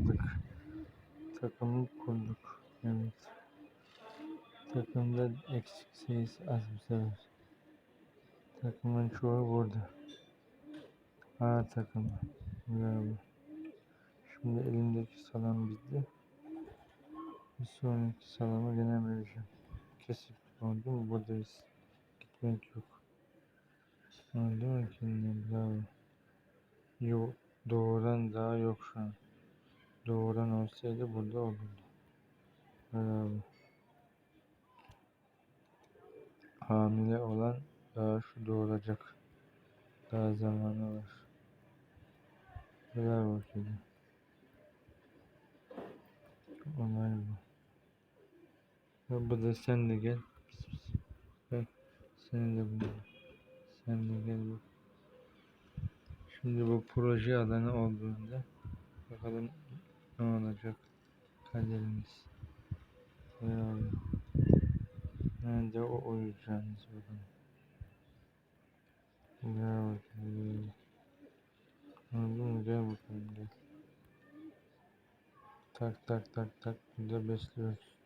aldık. Takımı kurduk. Evet. Takımda eksik sayısı az bir sefer. Takımın çoğu burada. A takımı. Bravo. Şimdi elimdeki salam bitti. Bir sonraki salama gene vereceğim. Kesip oldu mu buradayız. Gitmek yok. Oldu mu kendine bravo. Yok. Doğuran daha yok şu an. Doğuran olsaydı burada olurdu. Bravo. Hamile olan daha şu doğuracak. Daha zamanı var. Bravo kedi. Olay bu. Ya bu da sen de gel. Gel. Seni de bunu. Sen de gel bak. Şimdi bu proje alanı olduğunda bakalım ne olacak kaderimiz. Bravo. Nerede o uyuyacağınız bakalım. Bravo. kedi. Oldu mu? Gel bakalım gel. Tak tak tak tak. Burada besliyoruz.